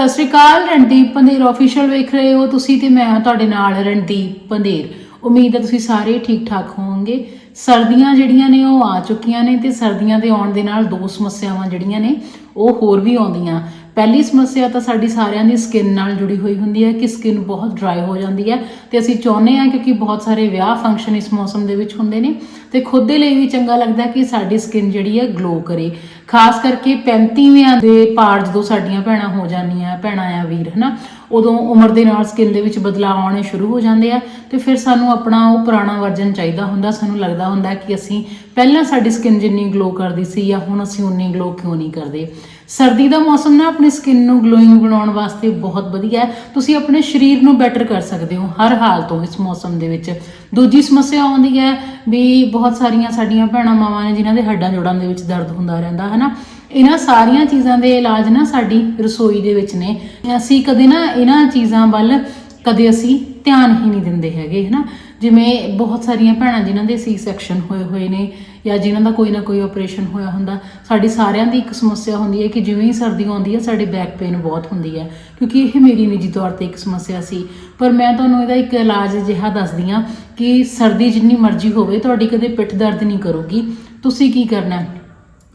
ਸਤਿ ਸ਼੍ਰੀ ਅਕਾਲ, ਰਣਦੀਪ ਪੰਧੇਰ ਅਫੀਸ਼ੀਅਲ ਵੇਖ ਰਹੇ ਹੋ ਤੁਸੀਂ ਤੇ ਮੈਂ ਤੁਹਾਡੇ ਨਾਲ ਰਣਦੀਪ ਪੰਧੇਰ। ਉਮੀਦ ਹੈ ਤੁਸੀਂ ਸਾਰੇ ਠੀਕ ਠਾਕ ਹੋਵੋਗੇ। ਸਰਦੀਆਂ ਜਿਹੜੀਆਂ ਨੇ ਉਹ ਆ ਚੁੱਕੀਆਂ ਨੇ ਤੇ ਸਰਦੀਆਂ ਦੇ ਆਉਣ ਦੇ ਨਾਲ ਦੋ ਸਮੱਸਿਆਵਾਂ ਜਿਹੜੀਆਂ ਨੇ ਉਹ ਹੋਰ ਵੀ ਆਉਂਦੀਆਂ। ਪਹਿਲੀ ਸਮੱਸਿਆ ਤਾਂ ਸਾਡੀ ਸਾਰਿਆਂ ਦੀ ਸਕਿਨ ਨਾਲ ਜੁੜੀ ਹੋਈ ਹੁੰਦੀ ਹੈ ਕਿ ਸਕਿਨ ਬਹੁਤ ਡਰਾਈ ਹੋ ਜਾਂਦੀ ਹੈ ਤੇ ਅਸੀਂ ਚਾਹੁੰਦੇ ਹਾਂ ਕਿਉਂਕਿ ਬਹੁਤ ਸਾਰੇ ਵਿਆਹ ਫੰਕਸ਼ਨ ਇਸ ਮੌਸਮ ਦੇ ਵਿੱਚ ਹੁੰਦੇ ਨੇ ਤੇ ਖੁਦ ਦੇ ਲਈ ਵੀ ਚੰਗਾ ਲੱਗਦਾ ਕਿ ਸਾਡੀ ਸਕਿਨ ਜਿਹੜੀ ਹੈ ਗਲੋ ਕਰੇ। ਖਾਸ ਕਰਕੇ 35ਵਿਆਂ ਦੇ ਪਾਰ ਜਦੋਂ ਸਾਡੀਆਂ ਭੈਣਾਂ ਹੋ ਜਾਂਦੀਆਂ, ਭੈਣਾਂ ਆ ਵੀਰ, ਹਨਾ? ਉਦੋਂ ਉਮਰ ਦੇ ਨਾਲ ਸਕਿਨ ਦੇ ਵਿੱਚ ਬਦਲਾਅ ਆਉਣੇ ਸ਼ੁਰੂ ਹੋ ਜਾਂਦੇ ਆ ਤੇ ਫਿਰ ਸਾਨੂੰ ਆਪਣਾ ਉਹ ਪੁਰਾਣਾ ਵਰਜਨ ਚਾਹੀਦਾ ਹੁੰਦਾ, ਸਾਨੂੰ ਲੱਗਦਾ ਹੁੰਦਾ ਕਿ ਅਸੀਂ ਪਹਿਲਾਂ ਸਾਡੀ ਸਕਿਨ ਜਿੰਨੀ ਗਲੋ ਕਰਦੀ ਸੀ ਜਾਂ ਹੁਣ ਅਸੀਂ ਉਨੀ ਗਲੋ ਕਿਉਂ ਨਹੀਂ ਕਰਦੇ। ਸਰਦੀ ਦਾ ਮੌਸਮ ਨਾ ਆਪਣੀ ਸਕਿਨ ਨੂੰ ਗਲੋਇੰਗ ਬਣਾਉਣ ਵਾਸਤੇ ਬਹੁਤ ਵਧੀਆ ਹੈ। ਤੁਸੀਂ ਆਪਣੇ ਸਰੀਰ ਨੂੰ ਬੈਟਰ ਕਰ ਸਕਦੇ ਹੋ ਹਰ ਹਾਲ ਤੋਂ ਇਸ ਮੌਸਮ ਦੇ ਵਿੱਚ। ਦੂਜੀ ਸਮੱਸਿਆ ਆਉਂਦੀ ਹੈ ਵੀ ਬਹੁਤ ਸਾਰੀਆਂ ਸਾਡੀਆਂ ਭੈਣਾਂ ਮਾਵਾਂ ਨੇ ਜਿਨ੍ਹਾਂ ਦੇ ਹੱਡਾਂ ਜੋੜਾਂ ਦੇ ਵਿੱਚ ਦਰਦ ਹੁੰਦਾ ਰਹਿੰਦਾ ਹੈ ਨਾ ਇਹਨਾਂ ਸਾਰੀਆਂ ਚੀਜ਼ਾਂ ਦੇ ਇਲਾਜ ਨਾ ਸਾਡੀ ਰਸੋਈ ਦੇ ਵਿੱਚ ਨੇ। ਅਸੀਂ ਕਦੇ ਨਾ ਇਹਨਾਂ ਚੀਜ਼ਾਂ ਵੱਲ ਕਦੇ ਅਸੀਂ ਧਿਆਨ ਹੀ ਨਹੀਂ ਦਿੰਦੇ ਹੈਗੇ, ਹਨਾ? ਜਿਵੇਂ ਬਹੁਤ ਸਾਰੀਆਂ ਭੈਣਾਂ ਜਿਨ੍ਹਾਂ ਦੇ ਸੀ ਸੈਕਸ਼ਨ ਹੋਏ ਹੋਏ ਨੇ ਜਾਂ ਜਿਨ੍ਹਾਂ ਦਾ ਕੋਈ ਨਾ ਕੋਈ ਆਪਰੇਸ਼ਨ ਹੋਇਆ ਹੁੰਦਾ, ਸਾਡੀ ਸਾਰਿਆਂ ਦੀ ਇੱਕ ਸਮੱਸਿਆ ਹੁੰਦੀ ਹੈ ਕਿ ਜਿਵੇਂ ਹੀ ਸਰਦੀ ਆਉਂਦੀ ਹੈ, ਸਾਡੇ ਬੈਕ ਪੇਨ ਬਹੁਤ ਹੁੰਦੀ ਹੈ, ਕਿਉਂਕਿ ਇਹ ਮੇਰੀ ਨਿੱਜੀ ਤੌਰ ਤੇ ਇੱਕ ਸਮੱਸਿਆ ਸੀ। ਪਰ ਮੈਂ ਤੁਹਾਨੂੰ ਇਹਦਾ ਇੱਕ ਇਲਾਜ ਜਿਹਾ ਦੱਸਦੀ ਹਾਂ ਕਿ ਸਰਦੀ ਜਿੰਨੀ ਮਰਜ਼ੀ ਹੋਵੇ, ਤੁਹਾਡੀ ਕਦੇ ਪਿੱਠ ਦਰਦ ਨਹੀਂ ਕਰੂਗੀ। ਤੁਸੀਂ ਕੀ ਕਰਨਾ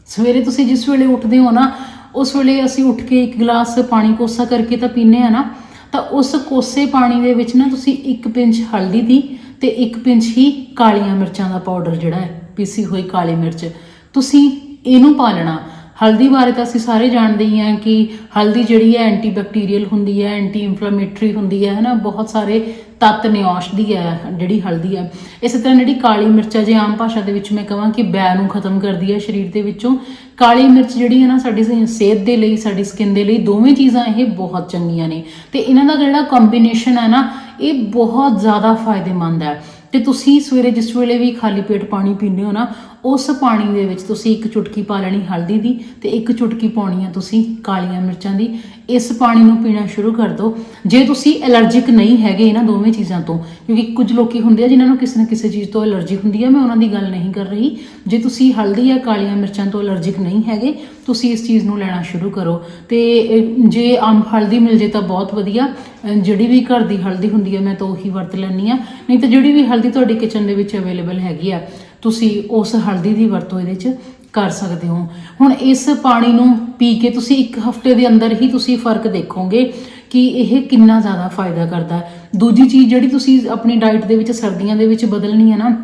ਸਵੇਰੇ ਤੁਸੀਂ ਜਿਸ ਵੇਲੇ ਉੱਠਦੇ ਹੋ ਨਾ, ਉਸ ਵੇਲੇ ਅਸੀਂ ਉੱਠ ਕੇ ਇੱਕ ਗਲਾਸ ਪਾਣੀ ਕੋਸਾ ਕਰਕੇ ਤਾਂ ਪੀਨੇ ਆ ਨਾ, ਤਾਂ ਉਸ ਕੋਸੇ ਪਾਣੀ ਦੇ ਵਿੱਚ ਨਾ ਤੁਸੀਂ ਇੱਕ ਪਿੰਚ ਹਲਦੀ ਦੀ ਤੇ ਇੱਕ ਪਿੰਚ ਹੀ ਕਾਲੀਆਂ ਮਿਰਚਾਂ ਦਾ ਪਾਊਡਰ ਜਿਹੜਾ ਹੈ, ਪੀਸੀ ਹੋਈ ਕਾਲੀ ਮਿਰਚ। ਤੁਸੀਂ ਇਹਨੂੰ ਪਾ ਲੈਣਾ। ਹਲਦੀ ਬਾਰੇ ਤਾਂ ਅਸੀਂ ਸਾਰੇ ਜਾਣਦੇ ਹੀ ਹਾਂ ਕਿ ਹਲਦੀ ਜਿਹੜੀ ਹੈ ਐਂਟੀਬੈਕਟੀਰੀਅਲ ਹੁੰਦੀ ਹੈ ਐਂਟੀ ਇਨਫਲੇਮੇਟਰੀ ਹੁੰਦੀ ਹੈ, ਹਨਾ, ਬਹੁਤ ਸਾਰੇ ਤੱਤ ਨੇ ਔਸ਼ਧੀ ਹੈ, ਜਿਹੜੀ ਹਲਦੀ ਹੈ। ਇਸੇ ਤਰ੍ਹਾਂ ਜਿਹੜੀ ਕਾਲੀ ਮਿਰਚ ਹੈ, ਜੇ ਆਮ ਭਾਸ਼ਾ ਦੇ ਵਿੱਚ ਮੈਂ ਕਹਾਂ ਕਿ ਬੈ ਨੂੰ ਖਤਮ ਕਰਦੀ ਹੈ ਸਰੀਰ ਦੇ ਵਿੱਚੋਂ, ਕਾਲੀ ਮਿਰਚ ਜਿਹੜੀ ਹੈ ਨਾ, ਸਾਡੀ ਸਿਹਤ ਦੇ ਲਈ, ਸਾਡੀ ਸਕਿਨ ਦੇ ਲਈ ਦੋਵੇਂ ਚੀਜ਼ਾਂ ਇਹ ਬਹੁਤ ਚੰਗੀਆਂ ਨੇ। ਤੇ ਇਹਨਾਂ ਦਾ ਜਿਹੜਾ ਕੰਬੀਨੇਸ਼ਨ ਹੈ ਨਾ ਇਹ ਬਹੁਤ ਜ਼ਿਆਦਾ ਫਾਇਦੇਮੰਦ ਹੈ। ਤੇ ਤੁਸੀਂ ਸਵੇਰੇ ਜਿਸ ਵੇਲੇ ਵੀ ਖਾਲੀ ਪੇਟ ਪਾਣੀ ਪੀਂਦੇ ਹੋ ਨਾ ਉਸ ਪਾਣੀ ਦੇ ਵਿੱਚ ਤੁਸੀਂ ਇੱਕ ਚੁਟਕੀ ਪਾ ਲੈਣੀ ਹਲਦੀ ਦੀ ਤੇ ਇੱਕ ਚੁਟਕੀ ਪਾਉਣੀ ਆ ਤੁਸੀਂ ਕਾਲੀਆਂ ਮਿਰਚਾਂ ਦੀ। ਇਸ ਪਾਣੀ ਨੂੰ ਪੀਣਾ ਸ਼ੁਰੂ ਕਰ ਦਿਓ ਜੇ ਤੁਸੀਂ ਐਲਰਜੀਕ ਨਹੀਂ ਹੈਗੇ ਇਹਨਾਂ ਦੋਵੇਂ ਚੀਜ਼ਾਂ ਤੋਂ, ਕਿਉਂਕਿ ਕੁਝ ਲੋਕੀ ਹੁੰਦੇ ਆ ਜਿਨ੍ਹਾਂ ਨੂੰ ਕਿਸੇ ਨਾ ਕਿਸੇ ਚੀਜ਼ ਤੋਂ ਐਲਰਜੀ ਹੁੰਦੀ ਆ, ਮੈਂ ਉਹਨਾਂ ਦੀ ਗੱਲ ਨਹੀਂ ਕਰ ਰਹੀ। ਜੇ ਤੁਸੀਂ ਹਲਦੀ ਜਾਂ ਕਾਲੀਆਂ ਮਿਰਚਾਂ ਤੋਂ ਐਲਰਜੀਕ ਨਹੀਂ ਹੈਗੇ, ਤੁਸੀਂ ਇਸ ਚੀਜ਼ ਨੂੰ ਲੈਣਾ ਸ਼ੁਰੂ ਕਰੋ। ਤੇ ਜੇ ਆਮ ਹਲਦੀ ਮਿਲ ਜੇ ਤਾਂ ਬਹੁਤ ਵਧੀਆ। ਜਿਹੜੀ ਵੀ ਘਰ ਦੀ ਹਲਦੀ ਹੁੰਦੀ ਹੈ ਮੈਂ ਤਾਂ ਉਹੀ ਵਰਤ ਲੈਂਦੀ ਆ। ਨਹੀਂ ਤਾਂ ਜਿਹੜੀ ਵੀ ਹਲਦੀ ਤੁਹਾਡੀ ਕਿਚਨ ਦੇ ਵਿੱਚ ਅਵੇਲੇਬਲ ਹੈਗੀ ਆ ਤੁਸੀਂ ਉਸ ਹਲਦੀ ਦੀ ਵਰਤੋਂ ਇਹਦੇ 'ਚ ਕਰ ਸਕਦੇ ਹੋ। ਹੁਣ ਇਸ ਪਾਣੀ ਨੂੰ ਪੀ ਕੇ ਤੁਸੀਂ ਇੱਕ ਹਫ਼ਤੇ ਦੇ ਅੰਦਰ ਹੀ ਤੁਸੀਂ ਫ਼ਰਕ ਦੇਖੋਗੇ ਕਿ ਇਹ ਕਿੰਨਾ ਜ਼ਿਆਦਾ ਫਾਇਦਾ ਕਰਦਾ ਹੈ। ਦੂਜੀ ਚੀਜ਼ ਜਿਹੜੀ ਤੁਸੀਂ ਆਪਣੀ ਡਾਈਟ ਦੇ ਵਿੱਚ ਸਰਦੀਆਂ ਦੇ ਵਿੱਚ ਬਦਲਣੀ ਹੈ ਨਾ,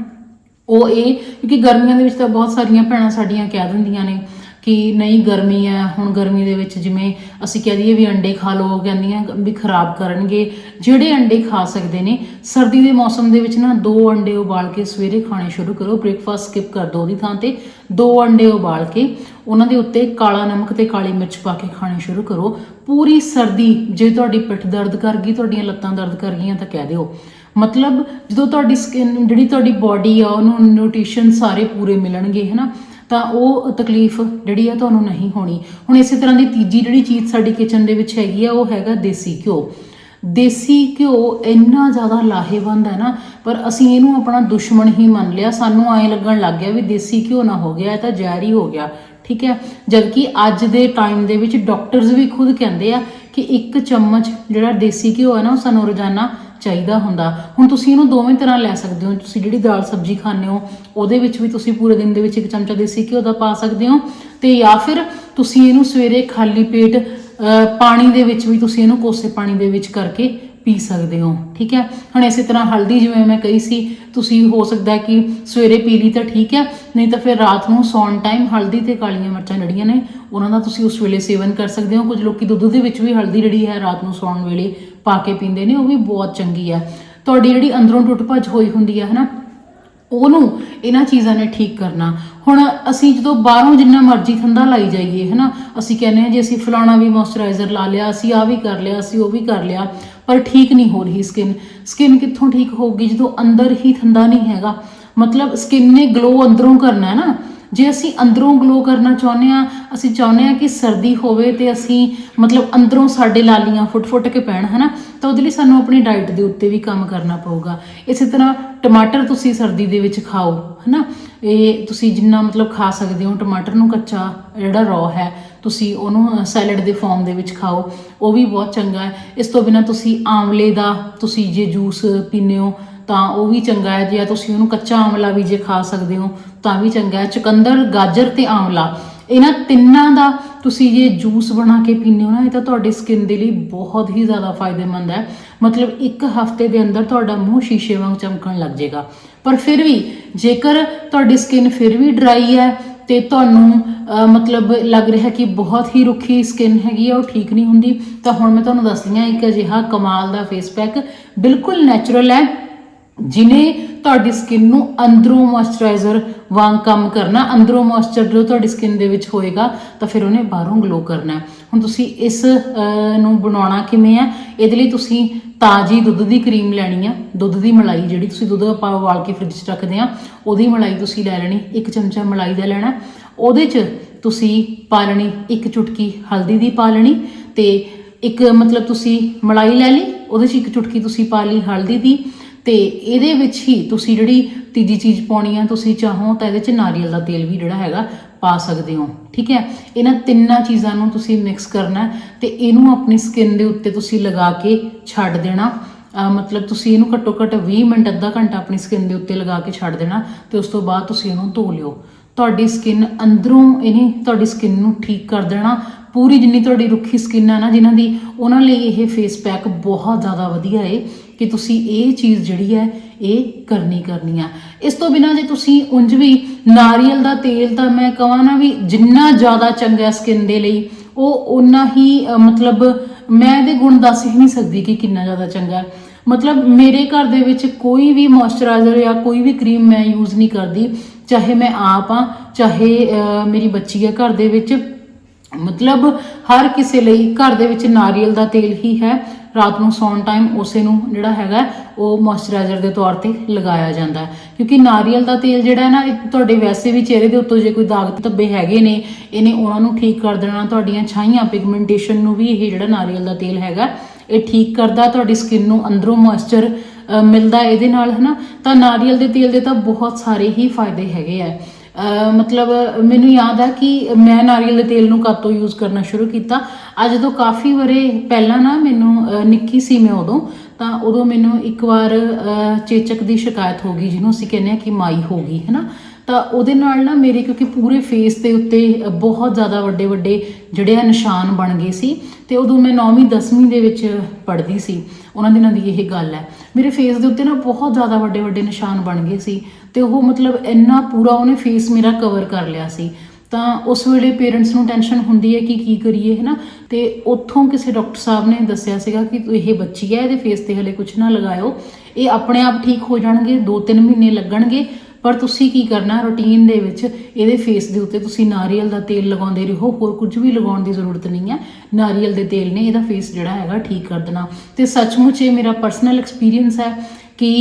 ਉਹ ਇਹ, ਕਿਉਂਕਿ ਗਰਮੀਆਂ ਦੇ ਵਿੱਚ ਤਾਂ ਬਹੁਤ ਸਾਰੀਆਂ ਭੈਣਾਂ ਸਾਡੀਆਂ ਕਹਿ ਦਿੰਦੀਆਂ ਨੇ ਕਿ ਨਹੀਂ ਗਰਮੀ ਹੈ, ਹੁਣ ਗਰਮੀ ਦੇ ਵਿੱਚ ਜਿਵੇਂ ਅਸੀਂ ਕਹਿ ਦਈਏ ਵੀ ਅੰਡੇ ਖਾ ਲਓ ਕਹਿੰਦੀਆਂ ਵੀ ਖਰਾਬ ਕਰਨਗੇ। ਜਿਹੜੇ ਅੰਡੇ ਖਾ ਸਕਦੇ ਨੇ, ਸਰਦੀ ਦੇ ਮੌਸਮ ਦੇ ਵਿੱਚ ਨਾ ਦੋ ਅੰਡੇ ਉਬਾਲ ਕੇ ਸਵੇਰੇ ਖਾਣੇ ਸ਼ੁਰੂ ਕਰੋ, ਬ੍ਰੇਕਫਾਸਟ ਸਕਿਪ ਕਰ ਦਿਓ ਉਹਦੀ ਥਾਂ ਤੇ। ਦੋ ਅੰਡੇ ਉਬਾਲ ਕੇ ਉਹਨਾਂ ਦੇ ਉੱਤੇ ਕਾਲਾ ਨਮਕ ਤੇ ਕਾਲੀ ਮਿਰਚ ਪਾ ਕੇ ਖਾਣੇ ਸ਼ੁਰੂ ਕਰੋ। ਪੂਰੀ ਸਰਦੀ ਜੇ ਤੁਹਾਡੀ ਪਿੱਠ ਦਰਦ ਕਰ ਗਈ, ਤੁਹਾਡੀਆਂ ਲੱਤਾਂ ਦਰਦ ਕਰ ਗਈਆਂ ਤਾਂ ਕਹਿ ਦਿਓ। ਮਤਲਬ ਜਦੋਂ ਤੁਹਾਡੀ ਸਕਿਨ ਜਿਹੜੀ ਤੁਹਾਡੀ ਬਾਡੀ ਆ, ਉਹਨੂੰ ਨਿਊਟ੍ਰੀਸ਼ਨ ਸਾਰੇ ਪੂਰੇ ਮਿਲਣਗੇ, ਹਨਾ? ਤਾਂ ਉਹ ਤਕਲੀਫ ਜਿਹੜੀ ਆ ਤੁਹਾਨੂੰ ਨਹੀਂ ਹੋਣੀ। ਹੁਣ ਇਸੇ ਤਰ੍ਹਾਂ ਦੀ ਤੀਜੀ ਜਿਹੜੀ ਚੀਜ਼ ਸਾਡੀ ਕਿਚਨ ਦੇ ਵਿੱਚ ਹੈਗੀ ਆ, ਉਹ ਹੈਗਾ ਦੇਸੀ ਘਿਓ। ਦੇਸੀ ਘਿਓ ਇੰਨਾ ਜ਼ਿਆਦਾ ਲਾਹੇਵੰਦ ਹੈ ਨਾ, ਪਰ ਅਸੀਂ ਇਹਨੂੰ ਆਪਣਾ ਦੁਸ਼ਮਣ ਹੀ ਮੰਨ ਲਿਆ। ਸਾਨੂੰ ਐਂ ਲੱਗਣ ਲੱਗ ਗਿਆ ਵੀ ਦੇਸੀ ਘਿਓ ਨਾ ਹੋ ਗਿਆ, ਇਹ ਤਾਂ ਜ਼ਹਿਰ ਹੀ ਹੋ ਗਿਆ। ਠੀਕ ਹੈ? ਜਦਕਿ ਅੱਜ ਦੇ ਟਾਈਮ ਦੇ ਵਿੱਚ ਡਾਕਟਰਸ ਵੀ ਖੁਦ ਕਹਿੰਦੇ ਆ ਕਿ ਇੱਕ ਚਮਚ ਜਿਹੜਾ ਦੇਸੀ ਘਿਓ ਹੈ ਨਾ, ਉਹ ਸਾਨੂੰ ਰੋਜ਼ਾਨਾ ਚਾਹੀਦਾ ਹੁੰਦਾ। ਹੁਣ ਤੁਸੀਂ ਇਹਨੂੰ ਦੋਵੇਂ ਤਰ੍ਹਾਂ ਲੈ ਸਕਦੇ ਹੋ। ਤੁਸੀਂ ਜਿਹੜੀ ਦਾਲ ਸਬਜ਼ੀ ਖਾਂਦੇ ਹੋ, ਉਹਦੇ ਵਿੱਚ ਵੀ ਤੁਸੀਂ ਪੂਰੇ ਦਿਨ ਦੇ ਵਿੱਚ ਇੱਕ ਚਮਚਾ ਦੇਸੀ ਘਿਓ ਦਾ ਪਾ ਸਕਦੇ ਹੋ ਤੇ ਜਾਂ ਫਿਰ ਤੁਸੀਂ ਇਹਨੂੰ ਸਵੇਰੇ ਖਾਲੀ ਪੇਟ ਪਾਣੀ ਦੇ ਵਿੱਚ ਵੀ ਤੁਸੀਂ ਇਹਨੂੰ ਕੋਸੇ ਪਾਣੀ ਦੇ ਵਿੱਚ ਕਰਕੇ ਪੀ ਸਕਦੇ ਹੋ। ਠੀਕ ਹੈ? ਹੁਣ ਇਸੇ ਤਰ੍ਹਾਂ ਹਲਦੀ ਜਿਵੇਂ ਮੈਂ ਕਹੀ ਸੀ, ਤੁਸੀਂ ਹੋ ਸਕਦਾ ਕਿ ਸਵੇਰੇ ਪੀ ਲਈ ਤਾਂ ਠੀਕ ਹੈ, ਨਹੀਂ ਤਾਂ ਫਿਰ ਰਾਤ ਨੂੰ ਸੌਣ ਟਾਈਮ ਹਲਦੀ ਤੇ ਕਾਲੀਆਂ ਮਿਰਚਾਂ ਜਿਹੜੀਆਂ ਨੇ, ਉਹਨਾਂ ਦਾ ਤੁਸੀਂ ਉਸ ਵੇਲੇ ਸੇਵਨ ਕਰ ਸਕਦੇ ਹੋ। ਕੁਝ ਲੋਕੀ ਦੁੱਧ ਦੇ ਵਿੱਚ ਵੀ ਹਲਦੀ ਜਿਹੜੀ ਹੈ ਰਾਤ ਨੂੰ ਸੌਣ ਵੇਲੇ ਪਾ ਕੇ ਪੀਂਦੇ ਨੇ, ਉਹ ਵੀ ਬਹੁਤ ਚੰਗੀ ਹੈ ਤੁਹਾਡੀ ਜਿਹੜੀ ਅੰਦਰੋਂ ਟੁੱਟ ਭੱਜ ਹੋਈ ਹੁੰਦੀ ਹੈ ਹਨਾ, ਉਹਨੂੰ ਇਹਨਾਂ ਚੀਜ਼ਾਂ ਨੇ ਠੀਕ ਕਰਨਾ। ਹੁਣ ਅਸੀਂ ਜਦੋਂ ਬਾਹਰੋਂ ਜਿੰਨਾ ਮਰਜ਼ੀ ਠੰਡਾ ਲਾਈ ਜਾਈਏ, ਹਨਾ, ਅਸੀਂ ਕਹਿੰਦੇ ਹਾਂ ਜੇ ਅਸੀਂ ਫਲਾਣਾ ਵੀ ਮੋਇਸਚਰਾਈਜ਼ਰ ਲਾ ਲਿਆ, ਅਸੀਂ ਆ ਵੀ ਕਰ ਲਿਆ, ਅਸੀਂ ਉਹ ਵੀ ਕਰ ਲਿਆ, ਪਰ ਠੀਕ ਨਹੀਂ ਹੋ ਰਹੀ ਸਕਿਨ ਸਕਿਨ ਕਿੱਥੋਂ ਠੀਕ ਹੋਊਗੀ ਜਦੋਂ ਅੰਦਰ ਹੀ ਠੰਡਾ ਨਹੀਂ ਹੈਗਾ? ਮਤਲਬ ਸਕਿਨ ਨੇ ਗਲੋ ਅੰਦਰੋਂ ਕਰਨਾ ਹੈ ਨਾ। ਜੇ ਅਸੀਂ ਅੰਦਰੋਂ ਗਲੋ ਕਰਨਾ ਚਾਹੁੰਦੇ ਆ ਅਸੀਂ ਚਾਹੁੰਦੇ ਆ ਕਿ ਸਰਦੀ ਹੋਵੇ ਤੇ ਅਸੀਂ ਮਤਲਬ ਅੰਦਰੋਂ ਸਾਡੇ ਲਾਲੀਆਂ ਫੁੱਟ-ਫੁੱਟ ਕੇ ਪੈਣ, ਹਨਾ? ਤਾਂ ਉਹਦੇ ਲਈ ਸਾਨੂੰ ਆਪਣੀ ਡਾਈਟ ਦੇ ਉੱਤੇ ਵੀ ਕੰਮ ਕਰਨਾ ਪਊਗਾ। ਇਸੇ ਤਰ੍ਹਾਂ ਟਮਾਟਰ ਤੁਸੀਂ ਸਰਦੀ ਦੇ ਵਿੱਚ ਖਾਓ, ਹਨਾ? ਇਹ ਤੁਸੀਂ ਜਿੰਨਾ ਮਤਲਬ ਖਾ ਸਕਦੇ ਹੋ, ਟਮਾਟਰ ਨੂੰ ਕੱਚਾ ਜਿਹੜਾ ਰॉ ਹੈ, ਤੁਸੀਂ ਉਹਨੂੰ ਸੈਲਡ ਦੇ ਫਾਰਮ ਦੇ ਵਿੱਚ ਖਾਓ, ਉਹ ਵੀ ਬਹੁਤ ਚੰਗਾ ਹੈ। ਇਸ ਤੋਂ ਬਿਨਾ ਤੁਸੀਂ ਆਮਲੇ ਦਾ, ਤੁਸੀਂ ਜੇ ਜੂਸ ਪੀਂਦੇ ਹੋ ਤਾਂ ਉਹ ਵੀ ਚੰਗਾ ਹੈ। ਜੇ ਤੁਸੀਂ ਉਹਨੂੰ ਕੱਚਾ ਆਮਲਾ ਵੀ ਜੇ ਖਾ ਸਕਦੇ ਹੋ, ਤਾਂ ਵੀ ਚੰਗਾ ਹੈ। ਚੁਕੰਦਰ, ਗਾਜਰ ਤੇ ਆਮਲਾ। ਇਹਨਾਂ ਤਿੰਨਾਂ ਦਾ ਤੁਸੀਂ ਜੇ ਜੂਸ ਬਣਾ ਕੇ ਪੀਂਦੇ ਹੋ ਨਾ, ਇਹ ਤਾਂ ਤੁਹਾਡੀ ਸਕਿਨ ਦੇ ਲਈ ਬਹੁਤ ਹੀ ਜ਼ਿਆਦਾ ਫਾਇਦੇਮੰਦ ਹੈ। ਮਤਲਬ ਇੱਕ ਹਫ਼ਤੇ ਦੇ ਅੰਦਰ ਤੁਹਾਡਾ ਮੂੰਹ ਸ਼ੀਸ਼ੇ ਵਾਂਗ ਚਮਕਣ ਲੱਗ ਜਾਏਗਾ। ਪਰ ਫਿਰ ਵੀ ਜੇਕਰ ਤੁਹਾਡੀ ਸਕਿਨ ਫਿਰ ਵੀ ਡਰਾਈ ਹੈ, ਤੇ ਤੁਹਾਨੂੰ ਮਤਲਬ ਲੱਗ ਰਿਹਾ ਕਿ ਬਹੁਤ ਹੀ ਰੁੱਖੀ ਸਕਿਨ ਹੈਗੀ ਆ ਉਹ ਠੀਕ ਨਹੀਂ ਹੁੰਦੀ, ਤਾਂ ਹੁਣ ਮੈਂ ਤੁਹਾਨੂੰ ਦੱਸਦੀ ਹਾਂ, ਇੱਕ ਅਜਿਹਾ ਕਮਾਲ ਦਾ ਫੇਸ ਪੈਕ ਬਿਲਕੁਲ ਨੈਚੁਰਲ ਹੈ। ਜਿਨੇ ਤੁਹਾਡੀ ਸਕਿਨ ਨੂੰ ਅੰਦਰੋਂ ਮੋਇਸਚਰਾਈਜ਼ਰ ਵਾਂਗ ਕੰਮ ਕਰਨਾ, ਅੰਦਰੋਂ ਮੋਇਸਚਰ ਜੋ ਤੁਹਾਡੀ ਸਕਿਨ ਦੇ ਵਿੱਚ ਹੋਏਗਾ, ਤਾਂ ਫਿਰ ਉਹਨੇ ਬਾਹਰੋਂ ਗਲੋ ਕਰਨਾ ਹੁਣ ਤੁਸੀਂ ਇਸ ਨੂੰ ਬਣਾਉਣਾ ਕਿਵੇਂ ਹੈ? ਇਹਦੇ ਲਈ ਤੁਸੀਂ ਤਾਜੀ ਦੁੱਧ ਦੀ ਕਰੀਮ ਲੈਣੀ ਆ, ਦੁੱਧ ਦੀ ਮਲਾਈ ਜਿਹੜੀ ਤੁਸੀਂ ਦੁੱਧ ਆਪਾਂ ਉਬਾਲ ਕੇ ਫ੍ਰਿਜ 'ਚ ਰੱਖਦੇ ਆ ਉਹਦੀ ਮਲਾਈ ਤੁਸੀਂ ਲੈ ਲੈਣੀ, ਇੱਕ ਚਮਚਾ ਮਲਾਈ ਦਾ ਲੈਣਾ ਉਹਦੇ 'ਚ ਤੁਸੀਂ ਪਾ ਲੈਣੀ ਇੱਕ ਚੁਟਕੀ ਹਲਦੀ ਦੀ ਪਾ ਲੈਣੀ ਤੇ ਇੱਕ ਮਤਲਬ ਤੁਸੀਂ ਮਲਾਈ ਲੈ ਲਈ, ਉਹਦੇ 'ਚ ਇੱਕ ਚੁਟਕੀ ਤੁਸੀਂ ਪਾ ਲਈ ਹਲਦੀ ਦੀ। ਤੇ ਇਹਦੇ ਵਿੱਚ ਹੀ ਤੁਸੀਂ ਜਿਹੜੀ ਤੀਜੀ ਚੀਜ਼ ਪਾਉਣੀ ਆ, ਤੁਸੀਂ ਚਾਹੋ ਤਾਂ ਇਹਦੇ 'ਚ ਨਾਰੀਅਲ ਦਾ ਤੇਲ ਵੀ ਜਿਹੜਾ ਹੈਗਾ ਪਾ ਸਕਦੇ ਹੋ, ਠੀਕ ਹੈ? ਇਹਨਾਂ ਤਿੰਨਾਂ ਚੀਜ਼ਾਂ ਨੂੰ ਤੁਸੀਂ ਮਿਕਸ ਕਰਨਾ ਹੈ ਤੇ ਇਹਨੂੰ ਆਪਣੀ ਸਕਿਨ ਦੇ ਉੱਤੇ ਤੁਸੀਂ ਲਗਾ ਕੇ ਛੱਡ ਦੇਣਾ। ਮਤਲਬ ਤੁਸੀਂ ਇਹਨੂੰ ਘੱਟੋ ਘੱਟ 20 ਮਿੰਟ, ਅੱਧਾ ਘੰਟਾ ਆਪਣੀ ਸਕਿਨ ਦੇ ਉੱਤੇ ਲਗਾ ਕੇ ਛੱਡ ਦੇਣਾ ਤੇ ਉਸ ਤੋਂ ਬਾਅਦ ਤੁਸੀਂ ਇਹਨੂੰ ਧੋ ਲਿਓ। ਤੁਹਾਡੀ ਸਕਿਨ ਅੰਦਰੋਂ ਇਹਨੇ ਤੁਹਾਡੀ ਸਕਿਨ ਨੂੰ ਠੀਕ ਕਰ ਦੇਣਾ। ਪੂਰੀ ਜਿੰਨੀ ਤੁਹਾਡੀ ਰੁੱਖੀ ਸਕਿਨ ਹੈ ਨਾ, ਜਿਨ੍ਹਾਂ ਦੀ ਉਹਨਾਂ ਲਈ ਇਹ ਫੇਸ ਪੈਕ ਬਹੁਤ ਜ਼ਿਆਦਾ ਵਧੀਆ ਏ। ਕਿ ਤੁਸੀਂ ਇਹ ਚੀਜ਼ ਜਿਹੜੀ ਹੈ, ਇਹ ਕਰਨੀ ਕਰਨੀ ਆ। ਇਸ ਤੋਂ ਬਿਨਾਂ ਜੇ ਤੁਸੀਂ ਉਂਝ ਵੀ ਨਾਰੀਅਲ ਦਾ ਤੇਲ ਤਾਂ ਮੈਂ ਕਹਾਂ ਨਾ ਵੀ ਜਿੰਨਾ ਜ਼ਿਆਦਾ ਚੰਗਾ ਸਕਿਨ ਦੇ ਲਈ, ਉਹ ਉਨਾ ਹੀ ਮਤਲਬ ਮੈਂ ਇਹਦੇ ਗੁਣ ਦੱਸ ਹੀ ਨਹੀਂ ਸਕਦੀ ਕਿ ਕਿੰਨਾ ਜ਼ਿਆਦਾ ਚੰਗਾ। ਮਤਲਬ ਮੇਰੇ ਘਰ ਦੇ ਵਿੱਚ ਕੋਈ ਵੀ ਮੋਇਸਚਰਾਈਜ਼ਰ ਜਾਂ ਕੋਈ ਵੀ ਕਰੀਮ ਮੈਂ ਯੂਜ਼ ਨਹੀਂ ਕਰਦੀ, ਚਾਹੇ ਮੈਂ ਆਪ ਆ, ਚਾਹੇ ਮੇਰੀ ਬੱਚੀ ਹੈ ਘਰ ਦੇ ਵਿੱਚ। ਮਤਲਬ ਹਰ ਕਿਸੇ ਲਈ ਘਰ ਦੇ ਵਿੱਚ ਨਾਰੀਅਲ ਦਾ ਤੇਲ ਹੀ ਹੈ। ਰਾਤ ਨੂੰ ਸੌਣ ਟਾਈਮ ਉਸੇ ਨੂੰ ਜਿਹੜਾ ਹੈਗਾ ਉਹ ਮੋਇਸਚਰਾਈਜ਼ਰ ਦੇ ਤੌਰ ਤੇ ਲਗਾਇਆ ਜਾਂਦਾ ਹੈ। ਕਿਉਂਕਿ ਨਾਰੀਅਲ ਦਾ ਤੇਲ ਜਿਹੜਾ ਹੈ ਨਾ, ਇਹ ਤੁਹਾਡੇ ਵੈਸੇ ਵੀ ਚਿਹਰੇ ਦੇ ਉੱਤੋਂ ਜੇ ਕੋਈ ਦਾਗ ਧੱਬੇ ਹੈਗੇ ਨੇ, ਇਹਨੇ ਉਹਨਾਂ ਨੂੰ ਠੀਕ ਕਰ ਦੇਣਾ, ਤੁਹਾਡੀਆਂ ਛਾਈਆਂ ਪਿਗਮੈਂਟੇਸ਼ਨ ਨੂੰ ਵੀ ਇਹ ਜਿਹੜਾ ਨਾਰੀਅਲ ਦਾ ਤੇਲ ਹੈਗਾ, ਇਹ ਠੀਕ ਕਰਦਾ, ਤੁਹਾਡੀ ਸਕਿਨ ਨੂੰ ਅੰਦਰੋਂ ਮੋਇਸਚਰ ਮਿਲਦਾ ਇਹਦੇ ਨਾਲ, ਹਨਾ? ਤਾਂ ਨਾਰੀਅਲ ਦੇ ਤੇਲ ਦੇ ਤਾਂ ਬਹੁਤ ਸਾਰੇ ਹੀ ਫਾਇਦੇ ਹੈਗੇ ਆ। ਮਤਲਬ ਮੈਨੂੰ ਯਾਦ ਆ ਕਿ ਮੈਂ ਨਾਰੀਅਲ ਦੇ ਤੇਲ ਨੂੰ ਕਦ ਤੋਂ ਯੂਜ਼ ਕਰਨਾ ਸ਼ੁਰੂ ਕੀਤਾ। ਅੱਜ ਤੋਂ ਕਾਫੀ ਵਰੇ ਪਹਿਲਾਂ ਨਾ ਮੈਨੂੰ ਨਿੱਕੀ ਸੀ ਮੈਂ ਉਦੋਂ। ਤਾਂ ਉਦੋਂ ਮੈਨੂੰ ਇੱਕ ਵਾਰ ਚੇਚਕ ਦੀ ਸ਼ਿਕਾਇਤ ਹੋ ਗਈ, ਜਿਹਨੂੰ ਅਸੀਂ ਕਹਿੰਦੇ ਆ ਕਿ ਮਾਈ ਹੋ ਗਈ, ਹੈ ਨਾ? ਤਾਂ ਉਹਦੇ ਨਾਲ ਨਾ ਮੇਰੇ, ਕਿਉਂਕਿ ਪੂਰੇ ਫੇਸ ਦੇ ਉੱਤੇ ਬਹੁਤ ਜ਼ਿਆਦਾ ਵੱਡੇ ਵੱਡੇ ਜਿਹੜੇ ਆ ਨਿਸ਼ਾਨ ਬਣ ਗਏ ਸੀ, ਤੇ ਉਦੋਂ ਮੈਂ 9ਵੀਂ 10ਵੀਂ ਦੇ ਵਿੱਚ ਪੜ੍ਹਦੀ ਸੀ, ਉਹਨਾਂ ਦਿਨਾਂ ਦੀ ਇਹ ਗੱਲ ਹੈ। ਮੇਰੇ ਫੇਸ ਦੇ ਉੱਤੇ ਨਾ ਬਹੁਤ ਜ਼ਿਆਦਾ ਵੱਡੇ ਵੱਡੇ ਨਿਸ਼ਾਨ ਬਣ ਗਏ ਸੀ, ਤੇ ਉਹ ਮਤਲਬ ਇੰਨਾ ਪੂਰਾ ਉਹਨੇ ਫੇਸ ਮੇਰਾ ਕਵਰ ਕਰ ਲਿਆ ਸੀ। ਤਾਂ ਉਸ ਵੇਲੇ ਪੇਰੈਂਟਸ ਨੂੰ ਟੈਨਸ਼ਨ ਹੁੰਦੀ ਹੈ ਕਿ ਕੀ ਕਰੀਏ ਹੈ ਨਾ ਤੇ ਉੱਥੋਂ ਕਿਸੇ ਡਾਕਟਰ ਸਾਹਿਬ ਨੇ ਦੱਸਿਆ ਸੀਗਾ ਕਿ ਇਹ ਬੱਚੀ ਹੈ, ਇਹਦੇ ਫੇਸ ਤੇ ਹਲੇ ਕੁਝ ਨਾ ਲਗਾਇਓ। ਇਹ ਆਪਣੇ ਆਪ ਠੀਕ ਹੋ ਜਾਣਗੇ 2-3 ਮਹੀਨੇ ਲੱਗਣਗੇ, ਪਰ ਤੁਸੀਂ ਕੀ ਕਰਨਾ ਰੁਟੀਨ ਦੇ ਵਿੱਚ? ਇਹਦੇ ਫੇਸ ਦੇ ਉੱਤੇ ਤੁਸੀਂ ਨਾਰੀਅਲ ਦਾ ਤੇਲ ਲਗਾਉਂਦੇ ਰਹੋ, ਹੋਰ ਕੁਝ ਵੀ ਲਗਾਉਣ ਦੀ ਜ਼ਰੂਰਤ ਨਹੀਂ ਹੈ। ਨਾਰੀਅਲ ਦੇ ਤੇਲ ਨੇ ਇਹਦਾ ਫੇਸ ਜਿਹੜਾ ਹੈਗਾ ਠੀਕ ਕਰ ਦੇਣਾ। ਤੇ ਸੱਚਮੁੱਚ ਇਹ ਮੇਰਾ ਪਰਸਨਲ ਐਕਸਪੀਰੀਅੰਸ ਹੈ ਕਿ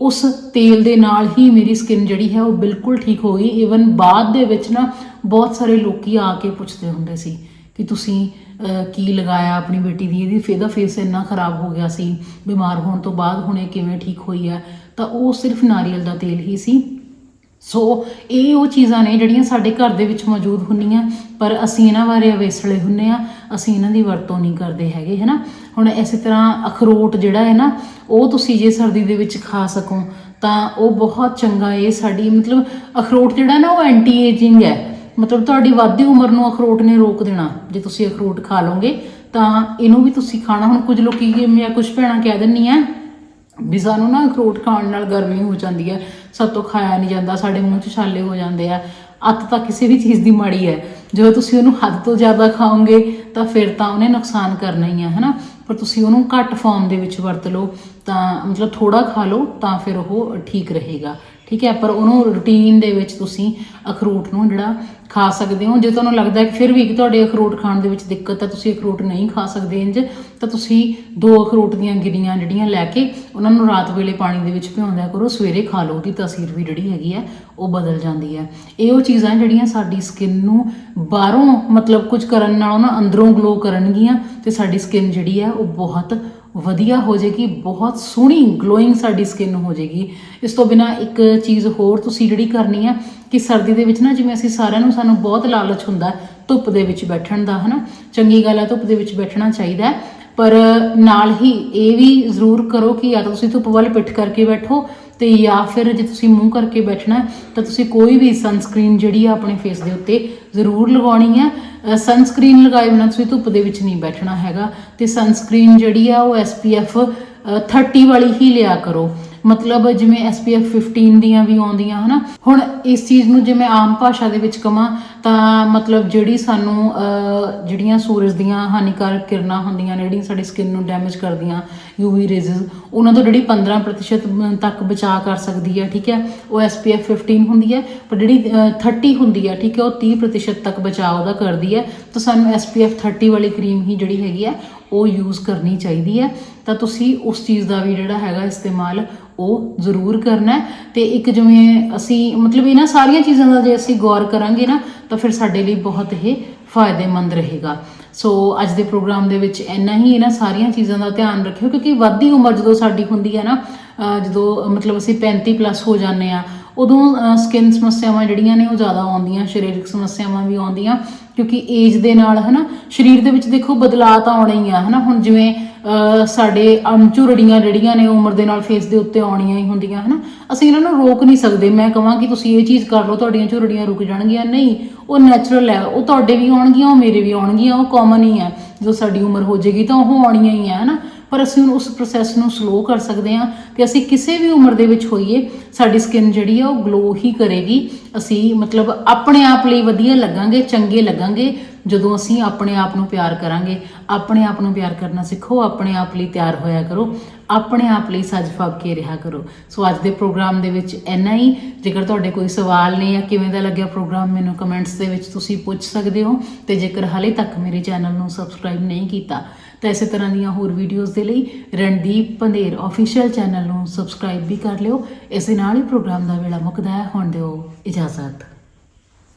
ਉਸ ਤੇਲ ਦੇ ਨਾਲ ਹੀ ਮੇਰੀ ਸਕਿਨ ਜਿਹੜੀ ਹੈ ਉਹ ਬਿਲਕੁਲ ਠੀਕ ਹੋ ਗਈ। ਈਵਨ ਬਾਅਦ ਦੇ ਵਿੱਚ ਨਾ ਬਹੁਤ ਸਾਰੇ ਲੋਕੀ ਆ ਕੇ ਪੁੱਛਦੇ ਹੁੰਦੇ ਸੀ ਕਿ ਤੁਸੀਂ ਕੀ ਲਗਾਇਆ ਆਪਣੀ ਬੇਟੀ ਦੀ? ਇਹਦੀ ਫੇਦਾ ਫੇਸ ਇੰਨਾ ਖਰਾਬ ਹੋ ਗਿਆ ਸੀ, ਬਿਮਾਰ ਹੋਣ ਤੋਂ ਬਾਅਦ ਹੁਣ ਇਹ ਕਿਵੇਂ ਠੀਕ ਹੋਈ ਹੈ? ਤਾਂ ਉਹ ਸਿਰਫ ਨਾਰੀਅਲ ਦਾ ਤੇਲ ਹੀ ਸੀ। ਸੋ ਇਹ ਉਹ ਚੀਜ਼ਾਂ ਨੇ ਜਿਹੜੀਆਂ ਸਾਡੇ ਘਰ ਦੇ ਵਿੱਚ ਮੌਜੂਦ ਹੁੰਦੀਆਂ, ਪਰ ਅਸੀਂ ਇਹਨਾਂ ਬਾਰੇ ਅਵੇਸਲੇ ਹੁੰਨੇ ਆ, ਅਸੀਂ ਇਹਨਾਂ ਦੀ ਵਰਤੋਂ ਨਹੀਂ ਕਰਦੇ ਹੈਗੇ, ਹੈਨਾ? ਹੁਣ ਇਸੇ ਤਰ੍ਹਾਂ ਅਖਰੋਟ ਜਿਹੜਾ ਹੈ ਨਾ, ਉਹ ਤੁਸੀਂ ਜੇ ਸਰਦੀ ਦੇ ਵਿੱਚ ਖਾ ਸਕੋ, ਤਾਂ ਉਹ ਬਹੁਤ ਚੰਗਾ ਹੈ ਸਾਡੀ, ਮਤਲਬ ਅਖਰੋਟ ਜਿਹੜਾ ਨਾ, ਉਹ ਐਂਟੀ ਏਜਿੰਗ ਹੈ। ਮਤਲਬ ਤੁਹਾਡੀ ਵੱਧਦੀ ਉਮਰ ਨੂੰ ਅਖਰੋਟ ਨੇ ਰੋਕ ਦੇਣਾ, ਜੇ ਤੁਸੀਂ ਅਖਰੋਟ ਖਾ ਲਓਗੇ, ਤਾਂ ਇਹਨੂੰ ਵੀ ਤੁਸੀਂ ਖਾਣਾ, ਹੁਣ ਕੁਝ ਲੋਕੀ ਜਾਂ ਕੁਝ ਭੈਣਾਂ ਕਹਿ ਦਿੰਦੀਆਂ ਵੀ ਸਾਨੂੰ ਨਾ ਅਖਰੋਟ ਖਾਣ ਨਾਲ ਗਰਮੀ ਹੋ ਜਾਂਦੀ ਹੈ ਸਾਤੋਂ ਖਾਇਆ ਨਹੀਂ ਜਾਂਦਾ, ਸਾਡੇ ਮੂੰਹ 'ਚ ਛਾਲੇ ਹੋ ਜਾਂਦੇ ਆ। ਅੱਤ ਤਾਂ ਕਿਸੇ ਵੀ ਚੀਜ਼ ਦੀ ਮਾੜੀ ਹੈ। ਜਦੋਂ ਤੁਸੀਂ ਉਹਨੂੰ ਹੱਦ ਤੋਂ ਜ਼ਿਆਦਾ ਖਾਓਗੇ, ਤਾਂ ਫਿਰ ਤਾਂ ਉਹਨੇ ਨੁਕਸਾਨ ਕਰਨਾ ਹੀ ਹੈ ਹਨਾ? ਪਰ ਤੁਸੀਂ ਉਹਨੂੰ ਘੱਟ ਫਾਰਮ ਦੇ ਵਿੱਚ ਵਰਤ ਲਓ, ਤਾਂ ਮਤਲਬ ਥੋੜਾ ਖਾ ਲਓ, ਤਾਂ ਫਿਰ ਉਹ ਠੀਕ ਰਹੇਗਾ। ਠੀਕ ਹੈ? ਪਰ ਉਹਨੂੰ ਰੂਟੀਨ ਦੇ ਵਿੱਚ ਤੁਸੀਂ ਅਖਰੋਟ ਨੂੰ ਜਿਹੜਾ ਖਾ ਸਕਦੇ ਹੋ। ਜੇ ਤੁਹਾਨੂੰ ਲੱਗਦਾ ਹੈ ਫਿਰ ਵੀ ਕਿ ਤੁਹਾਡੇ ਅਖਰੋਟ ਖਾਣ ਦੇ ਵਿੱਚ ਦਿੱਕਤ ਹੈ, ਤੁਸੀਂ ਅਖਰੋਟ ਨਹੀਂ ਖਾ ਸਕਦੇ ਇੰਜ, ਤਾਂ ਤੁਸੀਂ ਦੋ ਅਖਰੋਟ ਦੀਆਂ ਗਿਰੀਆਂ ਜਿਹੜੀਆਂ ਲੈ ਕੇ ਉਹਨਾਂ ਨੂੰ ਰਾਤ ਵੇਲੇ ਪਾਣੀ ਦੇ ਵਿੱਚ ਭਿਉਂਦਿਆ ਕਰੋ, ਸਵੇਰੇ ਖਾ ਲਓ। ਉਹਦੀ ਤਾਸੀਰ ਵੀ ਜਿਹੜੀ ਹੈਗੀ ਹੈ, ਉਹ ਬਦਲ ਜਾਂਦੀ ਹੈ। ਇਹ ਉਹ ਚੀਜ਼ਾਂ ਜਿਹੜੀਆਂ ਸਾਡੀ ਸਕਿਨ ਨੂੰ ਬਾਹਰੋਂ ਮਤਲਬ ਕੁਝ ਕਰਨ ਨਾਲੋਂ ਨਾ ਅੰਦਰੋਂ ਗਲੋ ਕਰਨਗੀਆਂ ਤੇ ਸਾਡੀ ਸਕਿਨ ਜਿਹੜੀ ਹੈ, ਉਹ ਬਹੁਤ ਵਧੀਆ ਹੋ ਜਾਏਗੀ, ਬਹੁਤ ਸੋਹਣੀ ਗਲੋਇੰਗ ਸਾਡੀ ਸਕਿਨ ਹੋ ਜਾਏਗੀ। ਇਸ ਤੋਂ ਬਿਨਾ ਇੱਕ ਚੀਜ਼ ਹੋਰ ਤੁਸੀਂ ਜਿਹੜੀ ਕਰਨੀ ਆ, ਕਿ ਸਰਦੀ ਦੇ ਵਿੱਚ ਨਾ ਜਿਵੇਂ ਅਸੀਂ ਸਾਰਿਆਂ ਨੂੰ ਸਾਨੂੰ ਬਹੁਤ ਲਾਲਚ ਹੁੰਦਾ, ਧੁੱਪ ਦੇ ਵਿੱਚ ਬੈਠਣ ਦਾ, ਹਨਾ? ਚੰਗੀ ਗੱਲ ਹੈ ਧੁੱਪ ਦੇ ਵਿੱਚ ਬੈਠਣਾ ਚਾਹੀਦਾ ਪਰ ਨਾਲ ਹੀ ਇਹ ਵੀ ਜ਼ਰੂਰ ਕਰੋ ਕਿ ਜਾਂ ਤਾਂ ਤੁਸੀਂ ਧੁੱਪ ਵੱਲ ਪਿੱਠ ਕਰਕੇ ਬੈਠੋ ਤੇ ਜਾਂ ਫਿਰ ਜੇ ਤੁਸੀਂ ਮੂੰਹ ਕਰਕੇ ਬੈਠਣਾ ਤਾਂ ਤੁਸੀਂ ਕੋਈ ਵੀ ਸਨਸਕ੍ਰੀਨ ਜਿਹੜੀ ਆ ਆਪਣੇ ਫੇਸ ਦੇ ਉੱਤੇ ਜ਼ਰੂਰ ਲਗਾਉਣੀ ਹੈ। ਸਨਸਕ੍ਰੀਨ ਲਗਾਏ ਬਿਨਾਂ ਤੁਸੀਂ ਧੁੱਪ ਦੇ ਵਿੱਚ ਨਹੀਂ ਬੈਠਣਾ ਹੈਗਾ। ਤੇ ਸਨਸਕ੍ਰੀਨ ਜਿਹੜੀ ਆ ਉਹ SPF ਅ, 30 ਵਾਲੀ ਹੀ ਲਿਆ ਕਰੋ। ਮਤਲਬ ਜਿਵੇਂ SPF 15 ਦੀਆਂ ਵੀ ਆਉਂਦੀਆਂ ਹਨਾ? ਹੁਣ ਇਸ ਚੀਜ਼ ਨੂੰ ਜੇ ਮੈਂ ਆਮ ਭਾਸ਼ਾ ਦੇ ਵਿੱਚ ਕਹਾਂ ਤਾਂ ਮਤਲਬ ਜਿਹੜੀ ਸਾਨੂੰ ਜਿਹੜੀਆਂ ਸੂਰਜ ਦੀਆਂ ਹਾਨੀਕਾਰਕ ਕਿਰਨਾਂ ਹੁੰਦੀਆਂ ਨੇ ਜਿਹੜੀਆਂ ਸਾਡੀ ਸਕਿਨ ਨੂੰ ਡੈਮੇਜ ਕਰਦੀਆਂ UV ਰੇਜ਼ਸ ਉਹਨਾਂ ਤੋਂ ਜਿਹੜੀ 15% ਤੱਕ ਬਚਾਅ ਕਰ ਸਕਦੀ ਹੈ ਠੀਕ ਹੈ? ਉਹ SPF 15 ਹੁੰਦੀ ਹੈ ਪਰ ਜਿਹੜੀ ਅਹ, 30 ਹੁੰਦੀ ਹੈ ਠੀਕ ਹੈ ਉਹ 30% ਤੱਕ ਬਚਾਅ ਉਹਦਾ ਕਰਦੀ ਹੈ। ਤਾਂ ਸਾਨੂੰ SPF 30 ਵਾਲੀ ਕਰੀਮ ਹੀ ਜਿਹੜੀ ਹੈਗੀ ਹੈ ਉਹ ਯੂਜ਼ ਕਰਨੀ ਚਾਹੀਦੀ ਹੈ, ਤਾਂ ਤੁਸੀਂ ਉਸ ਚੀਜ਼ ਦਾ ਵੀ ਜਿਹੜਾ ਹੈਗਾ ਇਸਤੇਮਾਲ ਉਹ ਜ਼ਰੂਰ ਕਰਨਾ ਹੈ। ਤੇ ਇੱਕ ਜਿਵੇਂ ਅਸੀਂ, ਮਤਲਬ ਇਹਨਾਂ ਸਾਰੀਆਂ ਚੀਜ਼ਾਂ ਦਾ ਜੇ ਅਸੀਂ ਗੌਰ ਕਰਾਂਗੇ ਨਾ, ਤਾਂ ਫਿਰ ਸਾਡੇ ਲਈ ਬਹੁਤ ਇਹ ਫਾਇਦੇਮੰਦ ਰਹੇਗਾ। ਸੋ ਅੱਜ ਦੇ ਪ੍ਰੋਗਰਾਮ ਦੇ ਵਿੱਚ ਇੰਨਾ ਹੀ, ਇਹਨਾਂ ਸਾਰੀਆਂ ਚੀਜ਼ਾਂ ਦਾ ਧਿਆਨ ਰੱਖਿਓ, ਕਿਉਂਕਿ ਵੱਧਦੀ ਉਮਰ ਜਦੋਂ ਸਾਡੀ ਹੁੰਦੀ ਹੈ ਨਾ ਜਦੋਂ ਮਤਲਬ ਅਸੀਂ 35 ਪਲੱਸ ਹੋ ਜਾਂਦੇ ਆ ਉਦੋਂ ਸਕਿਨ ਸਮੱਸਿਆਵਾਂ ਜਿਹੜੀਆਂ ਨੇ ਉਹ ਜ਼ਿਆਦਾ ਆਉਂਦੀਆਂ, ਸਰੀਰਕ ਸਮੱਸਿਆਵਾਂ ਵੀ ਆਉਂਦੀਆਂ, ਕਿਉਂਕਿ ਏਜ ਦੇ ਨਾਲ, ਹਨਾ, ਸਰੀਰ ਦੇ ਵਿੱਚ ਦੇਖੋ ਬਦਲਾਅ ਤਾਂ ਆਉਣੇ ਹੀ ਆ, ਹਨਾ, ਹੁਣ ਜਿਵੇਂ ਸਾਡੇ ਅਣਝੁਰੜੀਆਂ ਜਿਹੜੀਆਂ ਨੇ ਉਮਰ ਦੇ ਨਾਲ ਫੇਸ ਦੇ ਉੱਤੇ ਆਉਣੀਆਂ ਹੀ ਹੁੰਦੀਆਂ, ਹਨਾ, ਅਸੀਂ ਇਹਨਾਂ ਨੂੰ ਰੋਕ ਨਹੀਂ ਸਕਦੇ, ਮੈਂ ਕਹਾਂ ਕਿ ਤੁਸੀਂ ਇਹ ਚੀਜ਼ ਕਰ ਲਓ, ਤੁਹਾਡੀਆਂ ਝੁਰੜੀਆਂ ਰੁਕ ਜਾਣਗੀਆਂ, ਨਹੀਂ, ਉਹ ਨੈਚੁਰਲ ਹੈ, ਉਹ ਤੁਹਾਡੇ ਵੀ ਆਉਣਗੀਆਂ, ਉਹ ਮੇਰੇ ਵੀ ਆਉਣਗੀਆਂ, ਉਹ ਕਾਮਨ ਹੀ ਹੈ ਜਦੋਂ ਸਾਡੀ ਉਮਰ ਹੋ ਜਾਏਗੀ ਤਾਂ ਉਹ ਆਉਣੀਆਂ ਹੀ ਹੈ ਹਨਾ ਪਰ ਅਸੀਂ ਹੁਣ ਉਸ ਪ੍ਰੋਸੈਸ ਨੂੰ ਸਲੋ ਕਰ ਸਕਦੇ ਹਾਂ ਤੇ ਅਸੀਂ ਕਿਸੇ ਵੀ ਉਮਰ ਦੇ ਵਿੱਚ ਹੋਈਏ, ਸਾਡੀ ਸਕਿਨ ਜਿਹੜੀ ਆ ਉਹ ਗਲੋ ਹੀ ਕਰੇਗੀ। ਅਸੀਂ ਮਤਲਬ ਆਪਣੇ ਆਪ ਲਈ ਵਧੀਆ ਲੱਗਾਂਗੇ, ਚੰਗੇ ਲੱਗਾਂਗੇ, ਜਦੋਂ ਅਸੀਂ ਆਪਣੇ ਆਪ ਨੂੰ ਪਿਆਰ ਕਰਾਂਗੇ। ਆਪਣੇ ਆਪ ਨੂੰ ਪਿਆਰ ਕਰਨਾ ਸਿੱਖੋ, ਆਪਣੇ ਆਪ ਲਈ ਤਿਆਰ ਹੋਇਆ ਕਰੋ। ਆਪਣੇ ਆਪ ਲਈ ਸੱਜ ਫੱਬ ਕੇ ਰਿਹਾ ਕਰੋ। ਸੋ ਅੱਜ ਦੇ ਪ੍ਰੋਗਰਾਮ ਦੇ ਵਿੱਚ ਇੰਨਾ ਹੀ। ਜੇਕਰ ਤੁਹਾਡੇ ਕੋਈ ਸਵਾਲ ਨੇ ਜਾਂ ਕਿਵੇਂ ਦਾ ਲੱਗਿਆ ਪ੍ਰੋਗਰਾਮ, ਮੈਨੂੰ ਕਮੈਂਟਸ ਦੇ ਵਿੱਚ ਤੁਸੀਂ ਪੁੱਛ ਸਕਦੇ ਹੋ। ਤੇ ਜੇਕਰ ਹਾਲੇ ਤੱਕ ਮੇਰੇ ਚੈਨਲ ਨੂੰ ਸਬਸਕ੍ਰਾਈਬ ਨਹੀਂ ਕੀਤਾ ਤਾਂ ਇਸੇ ਤਰ੍ਹਾਂ ਦੀਆਂ ਹੋਰ ਵੀਡੀਓਜ਼ ਦੇ ਲਈ ਰਣਦੀਪ ਪੰਧੇਰ ਅਫੀਸ਼ੀਅਲ ਚੈਨਲ ਨੂੰ ਸਬਸਕ੍ਰਾਈਬ ਵੀ ਕਰ ਲਿਓ। ਇਸ ਦੇ ਨਾਲ ਹੀ ਪ੍ਰੋਗਰਾਮ ਦਾ ਵੇਲਾ ਮੁੱਕਦਾ ਹੈ। ਹੁਣ ਦਿਓ ਇਜਾਜ਼ਤ।